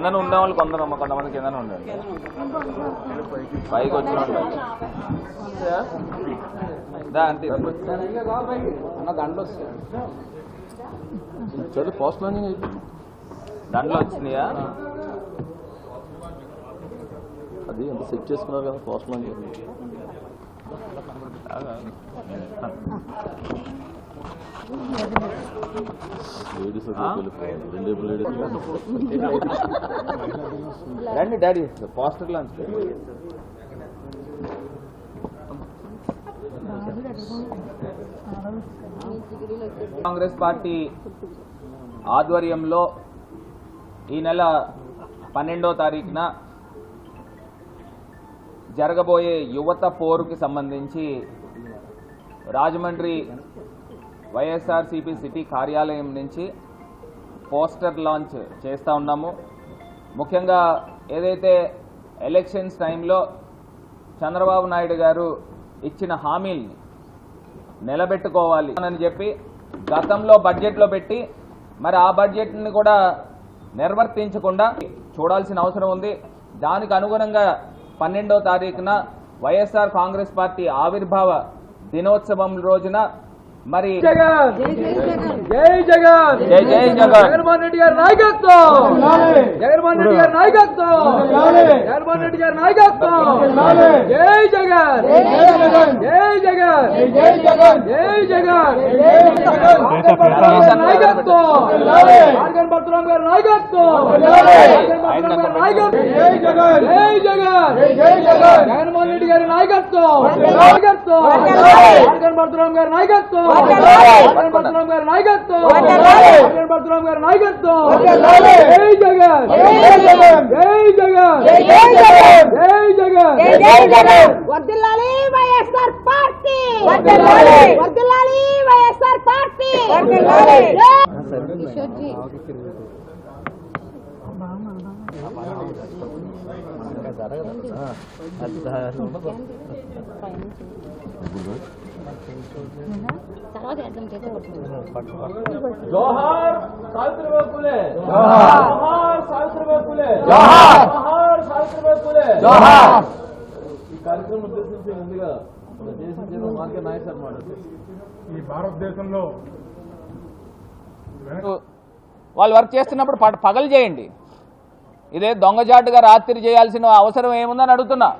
కిందన ఉన్న వాళ్ళు కొందరు కొంతమంది కిందన ఉండండి పైకి వచ్చిన అంతే. పోస్ట్ లాంచింగ్ అయిపోయింది దండలు వచ్చినాయా? అది ఎంత సెట్ చేసుకున్నారు కదా పోస్ట్ వెళ్ళిపోవాలి రెండు daddy poster launch Congress party ఆధ్వర్యంలో ఈ నెల పన్నెండో తారీఖున జరగబోయే యువత పోరుకి సంబంధించి రాజమండ్రి వైఎస్ఆర్సీపీ సిటీ కార్యాలయం నుంచి పోస్టర్ లాంచ్ చేస్తూ ఉన్నాము. ముఖ్యంగా ఏదైతే ఎలక్షన్స్ టైంలో చంద్రబాబు నాయుడు గారు ఇచ్చిన హామీల్ని నిలబెట్టుకోవాలి అని చెప్పి గతంలో బడ్జెట్లో పెట్టి మరి ఆ బడ్జెట్ని కూడా నిర్వర్తించకుండా చూడాల్సిన అవసరం ఉంది. దానికి అనుగుణంగా పన్నెండో తారీఖున వైఎస్ఆర్ కాంగ్రెస్ పార్టీ ఆవిర్భావ దినోత్సవం రోజున మరి జగన్ జై జగన్ జై జై జగన్ జగన్మోహన్ రెడ్డి గారి నాయకత్వం జగన్మోహన్ రెడ్డి గారి నాయకత్వం జగన్మోహన్ రెడ్డి గారి నాయకత్వం జై జగన్ జై జగన్ జై జగన్ నాయకత్వం పరశురామ్ గారి నాయకత్వం మార్గన్ పరశురామ్ గారి నాయకత్వం జై జగన్ జై జగన్ జగన్మోహన్ రెడ్డి గారి నాయకత్వం నాయకత్వం మార్గన్ పరశురామ్ గారి నాయకత్వం పరశురామ్ గారి నాయకత్వం పరశురామ్ గారి నాయకత్వం జై జగన్. జై జగన్. జై జగన్. జై జగన్. వర్దిల్లాలి వైఎస్ఆర్ పార్టీ. వర్దిల్లాలి వైఎస్ఆర్ పార్టీ. వర్దిల్లాలి తర్వాత జోహార్ సావిత్రిబాయి పూలే. జోహార్. సావిత్రిబాయి పూలే. జోహార్. సావిత్రిబాయి పూలే. ఈ కార్యక్రమం ఉద్దేశించి ముందుగా మన దేశం నాయక్ అన్నమాట ఈ భారతదేశంలో వాళ్ళు వర్క్ చేస్తున్నప్పుడు పగలు చేయండి. ఇదే దొంగజాటుగా రాత్రి చేయాల్సిన అవసరం ఏముందని అడుగుతున్నా.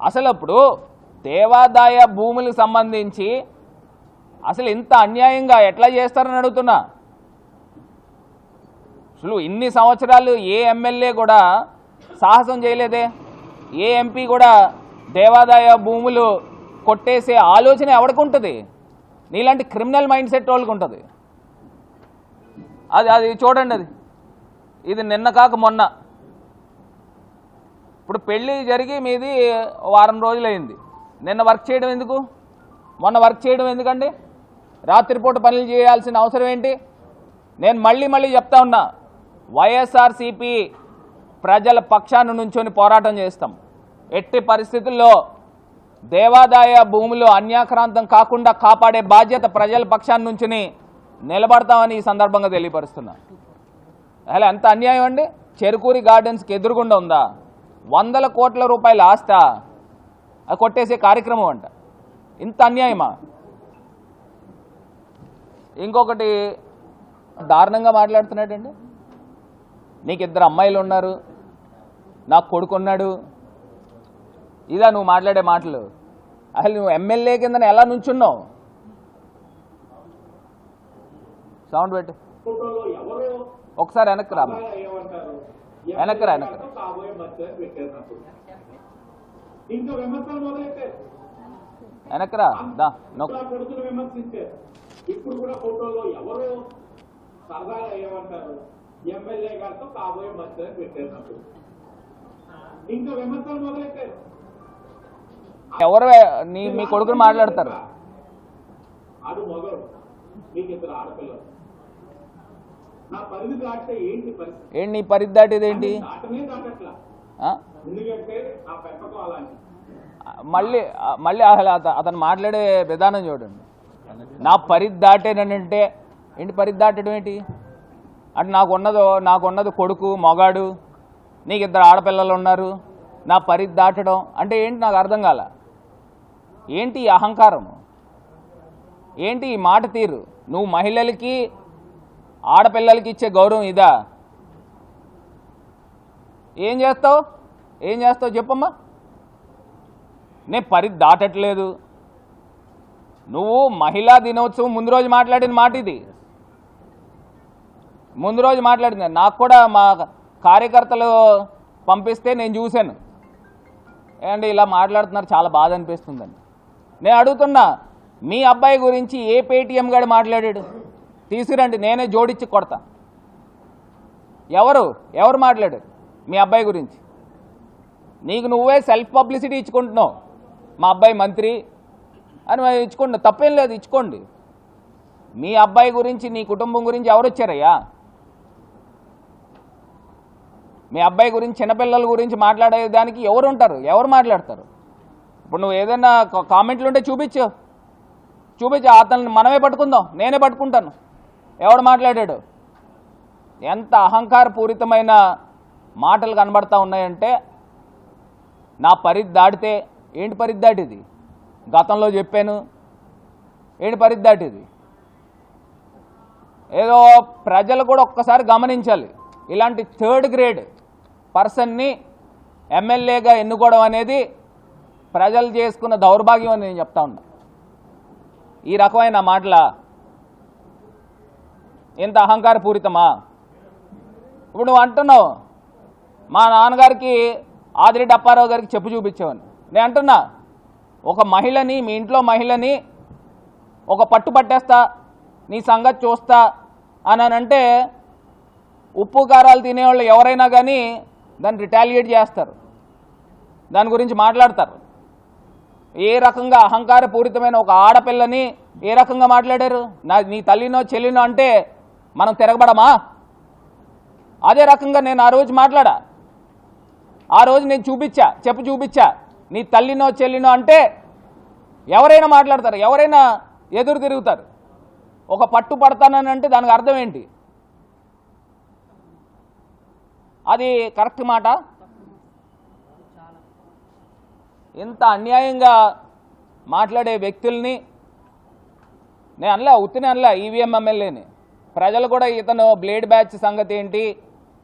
అసలు అప్పుడు దేవాదాయ భూములకు సంబంధించి అసలు ఇంత అన్యాయంగా ఎట్లా చేస్తారని అడుగుతున్నా. అసలు ఇన్ని సంవత్సరాలు ఏ ఎమ్మెల్యే కూడా సాహసం చేయలేదే. ఏ ఎంపీ కూడా దేవాదాయ భూములు కొట్టేసే ఆలోచన ఎవరికి నీలాంటి క్రిమినల్ మైండ్ సెట్ వాళ్ళకి ఉంటుంది. అది అది చూడండి అది. ఇది నిన్న కాక మొన్న. ఇప్పుడు పెళ్ళి జరిగి మీది వారం రోజులైంది. నిన్న వర్క్ చేయడం ఎందుకు? మొన్న వర్క్ చేయడం ఎందుకండి? రాత్రిపూట పనులు చేయాల్సిన అవసరం ఏంటి? నేను మళ్ళీ మళ్ళీ చెప్తా ఉన్నా వైఎస్ఆర్సీపీ ప్రజల పక్షాన్ని నుంచొని పోరాటం చేస్తాం. ఎట్టి పరిస్థితుల్లో దేవాదాయ భూములు అన్యాక్రాంతం కాకుండా కాపాడే బాధ్యత ప్రజల పక్షాన్ని నుంచుని నిలబడతామని ఈ సందర్భంగా తెలియపరుస్తున్నా. అసలు ఎంత అన్యాయం అండి? చెరుకూరి గార్డెన్స్కి ఎదురుగుండా ఉందా? వందల కోట్ల రూపాయల ఆస్తా అది కొట్టేసే కార్యక్రమం అంట. ఇంత అన్యాయమా? ఇంకొకటి దారుణంగా మాట్లాడుతున్నాడండి. నీకు ఇద్దరు అమ్మాయిలు ఉన్నారు. నాకు కొడుకున్నాడు ఇదా నువ్వు మాట్లాడే మాటలు. అసలు నువ్వు ఎమ్మెల్యే కింద ఎలా నుంచున్నావు? సౌండ్ పెట్టు. ఒకసారి వెనక్కి రామ్మా. వెనక్కి రా వెనక్కి రా. ఇంకా విమర్శలు మొదలెట్టారు వెనక్కి రా. దా విమర్శించారు ఇప్పుడు కూడా ఫోటోలో ఎవరు సరదాగా ఏమంటారు ఎమ్మెల్యే గారితో కాబోయే మధ్య పెట్టారు ఇంకా విమర్శలు మొదలెట్టారు ఎవరు నీ మీ కొడుకుని మాట్లాడతారు. ఆడు మొగడు. మీకు ఇద్దరు ఆడపిల్లలు. నా పరిధి దాటితే ఏంటి పరిస్థితి? ఏంటి నీ పరిద్దాటిది ఏంటి? దాటనే దాటట్లా. మళ్ళీ మళ్ళీ అతను మాట్లాడే విధానం చూడండి. నా పరిధి దాటేనంటే ఏంటి పరిధి దాటడం ఏంటి? అంటే నాకు ఉన్నదో నాకు ఉన్నది కొడుకు మొగాడు నీకు ఇద్దరు ఆడపిల్లలు ఉన్నారు నా పరిధి దాటడం అంటే ఏంటి నాకు అర్థం కాల? ఏంటి ఈ అహంకారం ఏంటి ఈ మాట తీరు? నువ్వు మహిళలకి ఆడపిల్లలకి ఇచ్చే గౌరవం ఇదా? ఏం చేస్తావు? ఏం చేస్తావు చెప్పమ్మా. నేను పరిధి దాటట్లేదు. నువ్వు మహిళా దినోత్సవం ముందు రోజు మాట్లాడిన మాట ఇది. ముందు రోజు మాట్లాడింది. నాకు కూడా మా కార్యకర్తలు పంపిస్తే నేను చూశాను. ఏమంటే ఇలా మాట్లాడుతున్నారు? చాలా బాధ అనిపిస్తుందండి. నేను అడుగుతున్నా మీ అబ్బాయి గురించి ఏ పేటీఎం గాడు మాట్లాడాడు? తీసిరండి నేనే జోడించి కొడతా. ఎవరు? ఎవరు మాట్లాడారు? మీ అబ్బాయి గురించి. నీకు నువ్వే సెల్ఫ్ పబ్లిసిటీ ఇచ్చుకుంటున్నావు. మా అబ్బాయి మంత్రి అని ఇచ్చుకోండి. తప్పేం లేదు ఇచ్చుకోండి. మీ అబ్బాయి గురించి నీ కుటుంబం గురించి ఎవరు వచ్చారయ్యా మీ అబ్బాయి గురించి చిన్నపిల్లల గురించి మాట్లాడేదానికి ఎవరు ఉంటారు ఎవరు మాట్లాడతారు? ఇప్పుడు నువ్వు ఏదైనా కామెంట్లు ఉంటే చూపించు. చూపించు అతన్ని మనమే పట్టుకుందాం. నేనే పట్టుకుంటాను. ఎవడు మాట్లాడాడు? ఎంత అహంకారపూరితమైన మాటలు కనబడతా ఉన్నాయంటే నా పరిధి దాటితే ఏంటి పరిధి దాటిది? గతంలో చెప్పాను ఏంటి పరిధి దాటిది? ఏదో ప్రజలు కూడా ఒక్కసారి గమనించాలి. ఇలాంటి థర్డ్ గ్రేడ్ పర్సన్ని ఎమ్మెల్యేగా ఎన్నుకోవడం అనేది ప్రజలు చేసుకున్న దౌర్భాగ్యం అని నేను చెప్తా ఉన్నా. ఈ రకమైన మాటల ఇంత అహంకారపూరితమా? ఇప్పుడు నువ్వు అంటున్నావు మా నాన్నగారికి ఆదిరెడ్డి అప్పారావు గారికి చెప్పు చూపించేవాడిని. నేను అంటున్నా ఒక మహిళని మీ ఇంట్లో మహిళని ఒక పట్టు పట్టేస్తా నీ సంగతి చూస్తా అని అంటే ఉప్పు కారాలు తినేవాళ్ళు ఎవరైనా కానీ దాన్ని రిటాలియేట్ చేస్తారు. దాని గురించి మాట్లాడతారు. ఏ రకంగా అహంకారపూరితమైన ఒక ఆడపిల్లని ఏ రకంగా మాట్లాడారు? నా నీ తల్లినో చెల్లినో అంటే మనం తిరగబడమా? అదే రకంగా నేను ఆ రోజు మాట్లాడా ఆ రోజు నేను చూపించా చెప్పు చూపించా. నీ తల్లినో చెల్లినో అంటే ఎవరైనా మాట్లాడతారు ఎవరైనా ఎదురు తిరుగుతారు. ఒక పట్టు పడతానని అంటే దానికి అర్థం ఏంటి? అది కరెక్ట్ మాట? ఇంత అన్యాయంగా మాట్లాడే వ్యక్తుల్ని నేను అనలే ఉత్తినే అనలే ఈవీఎం ఎమ్మెల్యేని ప్రజలు కూడా ఇతను బ్లేడ్ బ్యాచ్ సంగతి ఏంటి?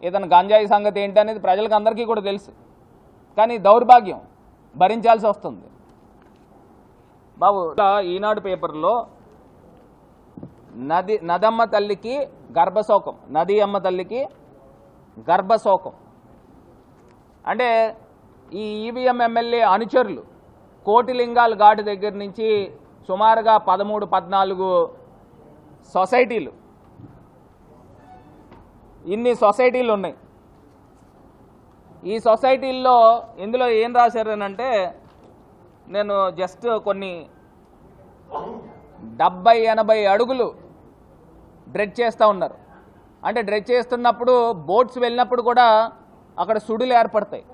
ఇతను గంజాయి సంగతి ఏంటి అనేది ప్రజలకు అందరికీ కూడా తెలుసు. కానీ దౌర్భాగ్యం భరించాల్సి వస్తుంది. బాబు ఈనాడు పేపర్లో నది నదమ్మ తల్లికి గర్భశోకం నది అమ్మ తల్లికి గర్భశోకం. అంటే ఈ ఈవీఎం ఎమ్మెల్యే అనుచరులు కోటిలింగాల ఘాటు దగ్గర నుంచి సుమారుగా పదమూడు పద్నాలుగు సొసైటీలు ఇన్ని సొసైటీలు ఉన్నాయి. ఈ సొసైటీల్లో ఇందులో ఏం రాశారనంటే నేను జస్ట్ కొన్ని డెబ్బై ఎనభై అడుగులు డ్రెడ్ చేస్తూ ఉన్నారు. అంటే డ్రెడ్ చేస్తున్నప్పుడు బోట్స్ వెళ్ళినప్పుడు కూడా అక్కడ సుడులు ఏర్పడతాయి.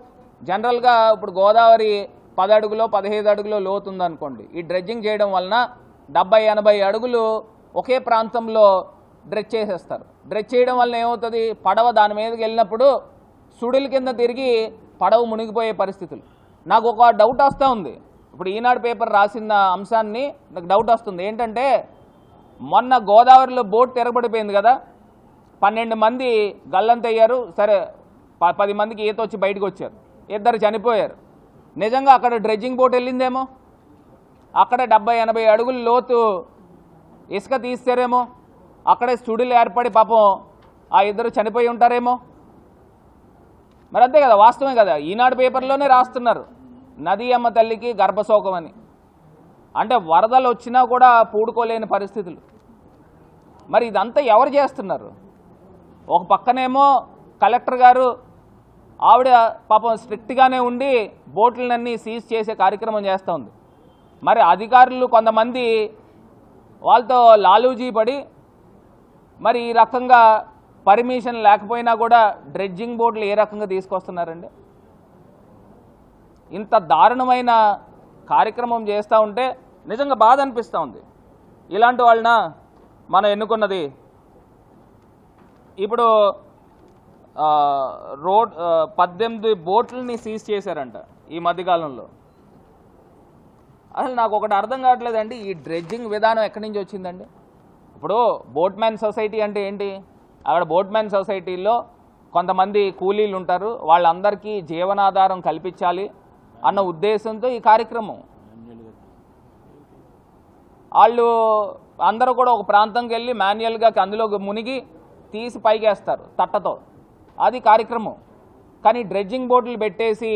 జనరల్గా ఇప్పుడు గోదావరి పది అడుగులో పదిహేను అడుగులో లోతుంది అనుకోండి ఈ డ్రెడ్జింగ్ చేయడం వలన డెబ్బై ఎనభై అడుగులు ఒకే ప్రాంతంలో డ్రెస్ చేసేస్తారు. డ్రెస్ చేయడం వల్ల ఏమవుతుంది? పడవ దాని మీదకి వెళ్ళినప్పుడు సుడుల కింద తిరిగి పడవ మునిగిపోయే పరిస్థితులు. నాకు ఒక డౌట్ వస్తూ ఉంది. ఇప్పుడు ఈనాడు పేపర్ రాసిన అంశాన్ని నాకు డౌట్ వస్తుంది. ఏంటంటే మొన్న గోదావరిలో బోట్ తిరగబడిపోయింది కదా? పన్నెండు మంది గల్లంతయ్యారు సరే పది మందికి ఈత వచ్చి బయటకు వచ్చారు. ఇద్దరు చనిపోయారు. నిజంగా అక్కడ డ్రెడ్జింగ్ బోట్ వెళ్ళిందేమో? అక్కడ డెబ్బై ఎనభై అడుగులు లోతు ఇసుక తీస్తారేమో? అక్కడే సుడులు ఏర్పడి పాపం ఆ ఇద్దరు చనిపోయి ఉంటారేమో? మరి అంతే కదా వాస్తవమే కదా. ఈనాడు పేపర్లోనే రాస్తున్నారు నది అమ్మ తల్లికి గర్భశోకం అని అంటే వరదలు వచ్చినా కూడా పూడుకోలేని పరిస్థితులు. మరి ఇదంతా ఎవరు చేస్తున్నారు? ఒక పక్కనేమో కలెక్టర్ గారు ఆవిడ పాపం స్ట్రిక్ట్గానే ఉండి బోట్లన్నీ సీజ్ చేసే కార్యక్రమం చేస్తూ ఉంది. మరి అధికారులు కొంతమంది వాళ్ళతో లాలూజీ పడి మరి ఈ రకంగా పర్మిషన్ లేకపోయినా కూడా డ్రెడ్జింగ్ బోట్లు ఏ రకంగా తీసుకొస్తున్నారండి? ఇంత దారుణమైన కార్యక్రమం చేస్తూ ఉంటే నిజంగా బాధ అనిపిస్తూ ఉంది. ఇలాంటి వాళ్ళన? మనం ఎన్నుకున్నది? ఇప్పుడు రోడ్ పద్దెనిమిది బోట్లని సీజ్ చేశారంట ఈ మధ్యకాలంలో. అసలు నాకు ఒకటి అర్థం కావట్లేదండి ఈ డ్రెడ్జింగ్ విధానం ఎక్కడి నుంచి వచ్చిందండి? ఇప్పుడు బోట్మ్యాన్ సొసైటీ అంటే ఏంటి? అక్కడ బోట్మ్యాన్ సొసైటీలో కొంతమంది కూలీలు ఉంటారు. వాళ్ళందరికీ జీవనాధారం కల్పించాలి అన్న ఉద్దేశంతో ఈ కార్యక్రమం. వాళ్ళు అందరూ కూడా ఒక ప్రాంతంకి వెళ్ళి మాన్యువల్గా అందులో మునిగి తీసి పైకేస్తారు తట్టతో. అది కార్యక్రమం. కానీ డ్రెడ్జింగ్ బోట్లు పెట్టేసి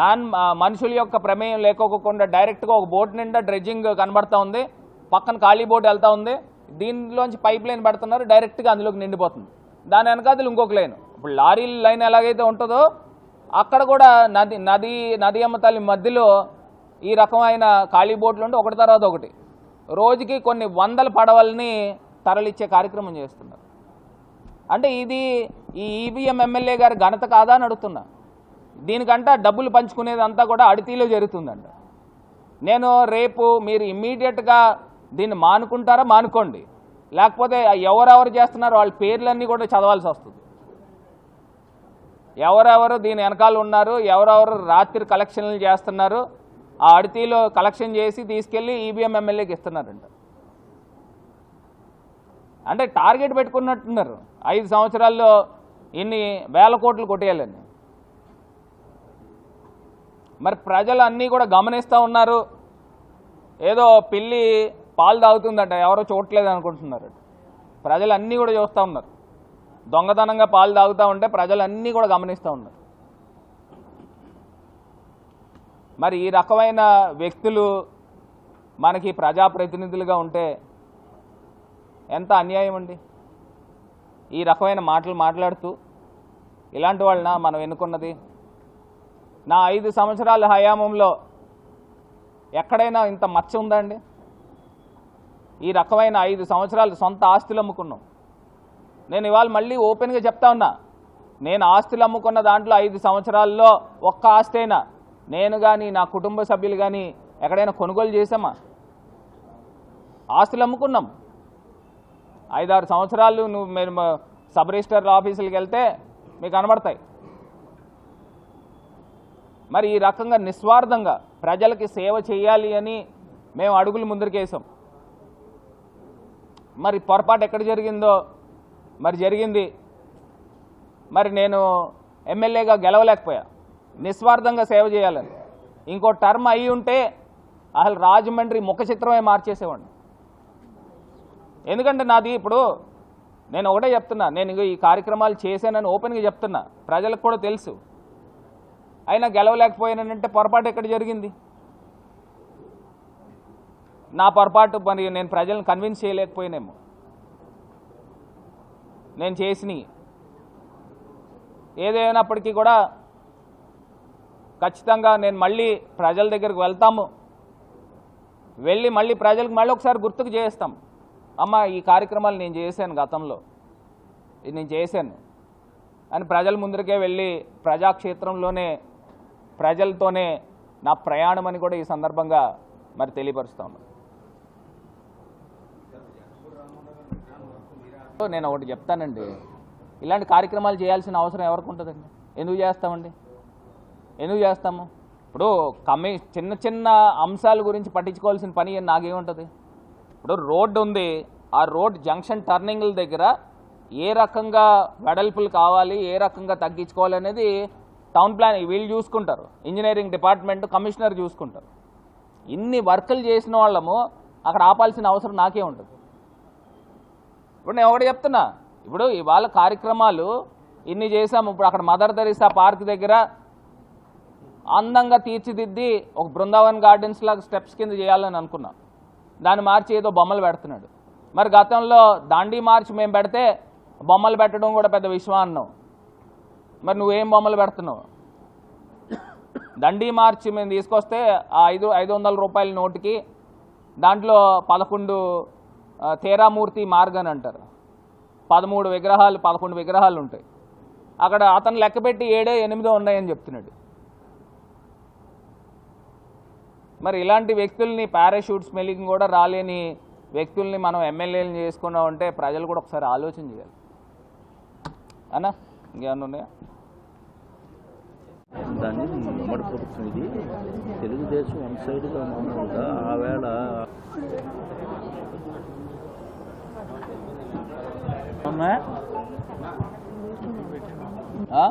మ్యాన్ మనుషుల యొక్క ప్రమేయం లేకోకుండా డైరెక్ట్గా ఒక బోట్ నిండా డ్రెడ్జింగ్ కనబడతా ఉంది. పక్కన ఖాళీ బోట్ వెళ్తా ఉంది. దీనిలోంచి పైప్ లైన్ పెడుతున్నారు డైరెక్ట్గా అందులోకి నిండిపోతుంది. దాని వెనకాతలు ఇంకొక లైన్. ఇప్పుడు లారీ లైన్ ఎలాగైతే ఉంటుందో అక్కడ కూడా నది నది నది అమ్మ తల్లి మధ్యలో ఈ రకమైన ఖాళీ బోట్లు ఉంటే ఒకటి తర్వాత ఒకటి. రోజుకి కొన్ని వందల పడవల్ని తరలిచ్చే కార్యక్రమం చేస్తున్నారు. అంటే ఇది ఈ ఈవీఎం ఎమ్మెల్యే గారి ఘనత కాదా అని అడుగుతున్నా. దీనికంట డబ్బులు పంచుకునేది అంతా కూడా అడితీలో జరుగుతుందంట. నేను రేపు మీరు ఇమ్మీడియట్గా దీన్ని మానుకుంటారా? మానుకోండి. లేకపోతే ఎవరెవరు చేస్తున్నారో వాళ్ళ పేర్లన్నీ కూడా చదవాల్సి వస్తుంది. ఎవరెవరు దీని వెనకాల ఉన్నారు ఎవరెవరు రాత్రి కలెక్షన్లు చేస్తున్నారు ఆ అడితీలో కలెక్షన్ చేసి తీసుకెళ్ళి ఈబీఎం ఎమ్మెల్యేకి ఇస్తున్నారంట. అంటే టార్గెట్ పెట్టుకున్నట్టున్నారు. ఐదు సంవత్సరాల్లో ఇన్ని వేల కోట్లు కొట్టేయాలని. మరి ప్రజలు అన్నీ కూడా గమనిస్తూ ఉన్నారు. ఏదో పిల్లి పాలు తాగుతుందంట ఎవరో చూడట్లేదు అనుకుంటున్నారు. ప్రజలు అన్నీ కూడా చూస్తూ ఉన్నారు. దొంగతనంగా పాలు తాగుతూ ఉంటే ప్రజలు అన్నీ కూడా గమనిస్తూ ఉన్నారు. మరి ఈ రకమైన వ్యక్తులు మనకి ప్రజాప్రతినిధులుగా ఉంటే ఎంత అన్యాయం అండి? ఈ రకమైన మాటలు మాట్లాడుతూ ఇలాంటి వాళ్ళన మనం ఎన్నుకున్నది? నా ఐదు సంవత్సరాల హయామంలో ఎక్కడైనా ఇంత మచ్చ ఉందా అండి? ఈ రకమైన ఐదు సంవత్సరాలు సొంత ఆస్తులు అమ్ముకున్నాం. నేను ఇవాళ మళ్ళీ ఓపెన్గా చెప్తా ఉన్నా నేను ఆస్తులు అమ్ముకున్న దాంట్లో ఐదు సంవత్సరాల్లో ఒక్క ఆస్తి అయినా నేను కానీ నా కుటుంబ సభ్యులు కానీ ఎక్కడైనా కొనుగోలు చేసామా ఆస్తులు అమ్ముకున్నాం. ఐదారు సంవత్సరాలు నువ్వు మీరు సబ్ రిజిస్టర్ ఆఫీసులకు వెళ్తే మీకు కనబడతాయి. మరి ఈ రకంగా నిస్వార్థంగా ప్రజలకి సేవ చేయాలి అని మేము అడుగులు ముందరికేసాం. మరి పొరపాటు ఎక్కడ జరిగిందో? మరి జరిగింది. మరి నేను ఎమ్మెల్యేగా గెలవలేకపోయా. నిస్వార్థంగా సేవ చేయాలని. ఇంకో టర్మ్ అయి ఉంటే అసలు రాజమండ్రి ముఖ చిత్రమే మార్చేసేవాడిని. ఎందుకంటే నాది ఇప్పుడు నేను ఒకటే చెప్తున్నా నేను ఈ కార్యక్రమాలు చేశానని ఓపెన్గా చెప్తున్నా. ప్రజలకు కూడా తెలుసు. అయినా గెలవలేకపోయానంటే పొరపాటు ఎక్కడ జరిగింది? నా పొరపాటు మరి నేను ప్రజలను కన్విన్స్ చేయలేకపోయినేమో. నేను చేసినవి ఏదైనప్పటికీ కూడా ఖచ్చితంగా నేను మళ్ళీ ప్రజల దగ్గరికి వెళ్తాము. వెళ్ళి మళ్ళీ ప్రజలకు మళ్ళీ ఒకసారి గుర్తుకు చేస్తాం. అమ్మ ఈ కార్యక్రమాలు నేను చేశాను గతంలో. ఇది నేను చేశాను. అని ప్రజల ముందరికే వెళ్ళి ప్రజాక్షేత్రంలోనే ప్రజలతోనే నా ప్రయాణం అని కూడా ఈ సందర్భంగా మరి తెలియపరుస్తా ఉన్నాను నేను ఒకటి చెప్తానండి. ఇలాంటి కార్యక్రమాలు చేయాల్సిన అవసరం ఎవరికి ఉంటుందండి? ఎందుకు చేస్తామండి? ఎందుకు చేస్తాము? ఇప్పుడు కమి చిన్న చిన్న అంశాల గురించి పట్టించుకోవాల్సిన పని నాకేముంటుంది? ఇప్పుడు రోడ్డు ఉంది. ఆ రోడ్ జంక్షన్ టర్నింగ్ల దగ్గర ఏ రకంగా వెడల్పులు కావాలి ఏ రకంగా తగ్గించుకోవాలి అనేది టౌన్ ప్లాన్ వీళ్ళు చూసుకుంటారు. ఇంజనీరింగ్ డిపార్ట్మెంట్ కమిషనర్ చూసుకుంటారు. ఇన్ని వర్కులు చేసిన వాళ్ళము అక్కడ ఆపాల్సిన అవసరం నాకే ఉంటుంది. ఇప్పుడు నేను ఒకటి చెప్తున్నా. ఇప్పుడు ఇవాళ కార్యక్రమాలు ఇన్ని చేసాము ఇప్పుడు అక్కడ మదర్ తెరీసా పార్క్ దగ్గర అందంగా తీర్చిదిద్ది ఒక బృందావన్ గార్డెన్స్ లాగా స్టెప్స్ కింద చేయాలని అనుకున్నాం. దాన్ని మార్చి ఏదో బొమ్మలు పెడుతున్నాడు. మరి గతంలో దాండి మార్చి మేము పెడితే బొమ్మలు పెట్టడం కూడా పెద్ద విషయం అన్నావు మరి నువ్వేం బొమ్మలు పెడుతున్నావు? దండీ మార్చి మేము తీసుకొస్తే ఆ ఐదు ఐదు వందల రూపాయల నోటుకి దాంట్లో పదకొండు తేరామూర్తి మార్గ్ అని అంటారు. పదమూడు విగ్రహాలు పదకొండు విగ్రహాలు ఉంటాయి. అక్కడ అతను లెక్కపెట్టి ఏడే ఎనిమిదో ఉన్నాయని చెప్తున్నాడు. మరి ఇలాంటి వ్యక్తుల్ని పారాషూట్ స్మెల్లింగ్ కూడా రాలేని వ్యక్తుల్ని మనం ఎమ్మెల్యేలు చేసుకున్నాం అంటే ప్రజలు కూడా ఒకసారి ఆలోచన చేయాలి. అన్నా ఇంకేమన్నా ఉన్నాయా? దాన్ని ఉమ్మడి ప్రభుత్వం ఇది. తెలుగుదేశం వన్ సైడ్గా మామూలుగా ఆవేళ అమ్మా ఆ?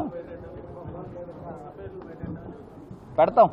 పెడతాం